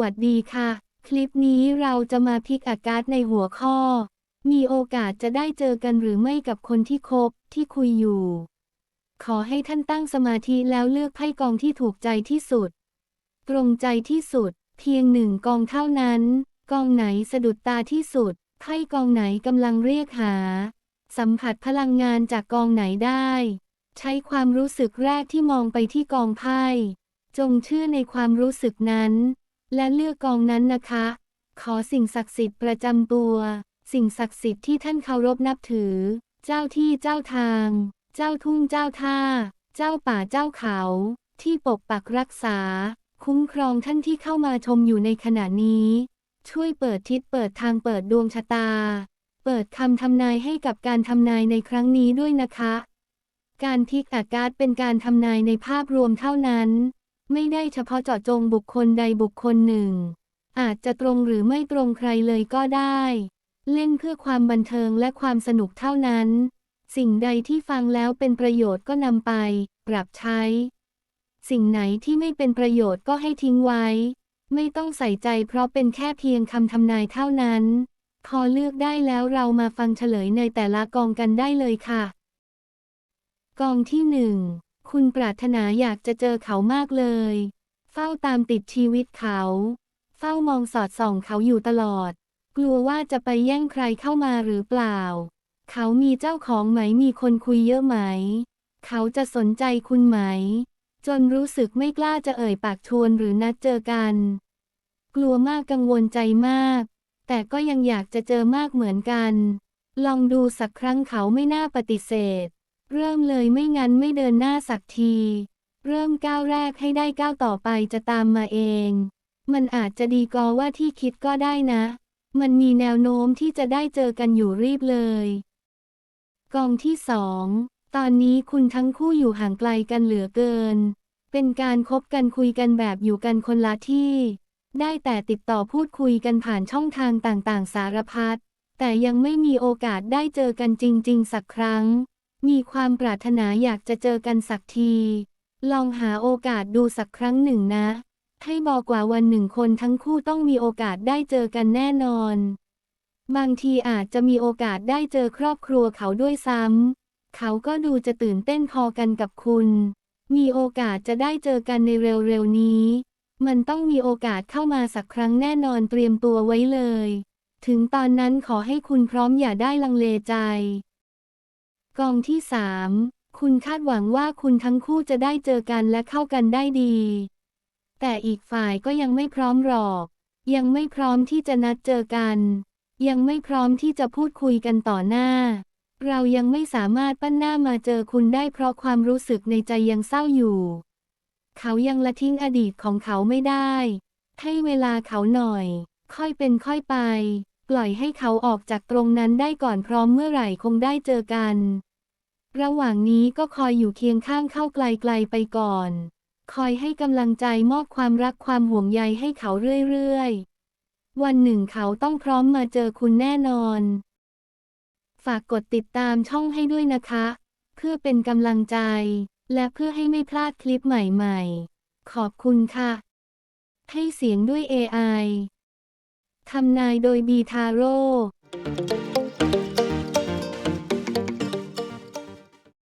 วัสดีค่ะ คลิปนี้เราจะมาพิกอาการ์ดในหัวข้อ มีโอกาสจะได้เจอกันหรือไม่กับคนที่คบที่คุยอยู่ ขอให้ท่านตั้งสมาธิแล้วเลือกไพ่กองที่ถูกใจที่สุด ตรงใจที่สุด เพียงหนึ่งกองเท่านั้น กองไหนสะดุดตาที่สุดไพ่กองไหนกำลังเรียกหา สัมผัสพลังงานจากกองไหนได้ ใช้ความรู้สึกแรกที่มองไปที่กองไพ่จงเชื่อในความรู้สึกนั้น และเลือกกองนั้นนะคะ ขอสิ่งศักดิ์สิทธิ์ประจำตัว สิ่งศักดิ์สิทธิ์ที่ท่านเคารพนับถือ เจ้าที่เจ้าทาง เจ้าทุ่งเจ้าท่า เจ้าป่าเจ้าเขา ที่ปกปักรักษา คุ้มครองท่านที่เข้ามาชมอยู่ในขณะนี้ ช่วยเปิดทิศเปิดทางเปิดดวงชะตา เปิดคำทำนายให้กับการทำนายในครั้งนี้ด้วยนะคะ การพิกอากาศเป็นการทำนายในภาพรวมเท่านั้น ไม่ได้เฉพาะเจาะจงบุคคลใดบุคคลหนึ่ง อาจจะตรงหรือไม่ตรงใครเลยก็ได้ เล่นเพื่อความบันเทิงและความสนุกเท่านั้น สิ่งใดที่ฟังแล้วเป็นประโยชน์ก็นำไป ปรับใช้ สิ่งไหนที่ไม่เป็นประโยชน์ก็ให้ทิ้งไว้ ไม่ต้องใส่ใจเพราะเป็นแค่เพียงคำทำนายเท่านั้น พอเลือกได้แล้วเรามาฟังเฉลยในแต่ละกองกันได้เลยค่ะ กองที่หนึ่ง คุณปรารถนาอยากจะเจอเขามากเลย เฝ้าตามติดชีวิตเขา เฝ้ามองสอดส่องเขาอยู่ตลอด กลัวว่าจะไปแย่งใครเข้ามาหรือเปล่า เขามีเจ้าของไหมมีคนคุยเยอะไหม เขาจะสนใจคุณไหม จนรู้สึกไม่กล้าจะเอ่ยปากชวนหรือนัดเจอกัน กลัวมากกังวลใจมาก แต่ก็ยังอยากจะเจอมากเหมือนกัน ลองดูสักครั้งเขาไม่น่าปฏิเสธ เริ่มเลยไม่งั้นไม่เดินหน้าสักที เริ่มก้าวแรกให้ได้ก้าวต่อไปจะตามมาเอง มันอาจจะดีกว่าว่าที่คิดก็ได้นะ มันมีแนวโน้มที่จะได้เจอกันอยู่รีบเลย กองที่สองตอนนี้คุณทั้งคู่อยู่ห่างไกลกันเหลือเกิน เป็นการคบกันคุยกันแบบอยู่กันคนละที่ ได้แต่ติดต่อพูดคุยกันผ่านช่องทางต่างๆ สารพัด แต่ยังไม่มีโอกาสได้เจอกันจริง ๆ สักครั้ง มีความปรารถนาอยากจะเจอกันสักที ลองหาโอกาสดูสักครั้งหนึ่งนะ ให้บอกว่าวันหนึ่งคนทั้งคู่ต้องมีโอกาสได้เจอกันแน่นอน บางทีอาจจะมีโอกาสได้เจอครอบครัวเขาด้วยซ้ำ เขาก็ดูจะตื่นเต้นพอกันกับคุณ มีโอกาสจะได้เจอกันในเร็วๆนี้ มันต้องมีโอกาสเข้ามาสักครั้งแน่นอนเตรียมตัวไว้เลย ถึงตอนนั้นขอให้คุณพร้อมอย่าได้ลังเลใจ กองที่สามคุณคาดหวังว่าคุณทั้งคู่จะได้เจอกันและเข้ากันได้ดี แต่อีกฝ่ายก็ยังไม่พร้อมหรอก ยังไม่พร้อมที่จะนัดเจอกัน ยังไม่พร้อมที่จะพูดคุยกันต่อหน้า เรายังไม่สามารถปั้นหน้ามาเจอคุณได้เพราะความรู้สึกในใจยังเศร้าอยู่ เขายังละทิ้งอดีตของเขาไม่ได้ ให้เวลาเขาหน่อย ค่อยเป็นค่อยไป ปล่อยให้เขาออกจากตรงนั้นได้ก่อนพร้อมเมื่อไหร่คงได้เจอกัน ระหว่างนี้ก็คอยอยู่เคียงข้างเข้าไกลๆไปก่อน คอยให้กำลังใจมอบความรักความห่วงใยให้เขาเรื่อยๆ วันหนึ่งเขาต้องพร้อมมาเจอคุณแน่นอน ฝากกดติดตามช่องให้ด้วยนะคะ เพื่อเป็นกำลังใจ และเพื่อให้ไม่พลาดคลิปใหม่ๆ ขอบคุณค่ะ ให้เสียงด้วย AI ทำนายโดยบีทาโร่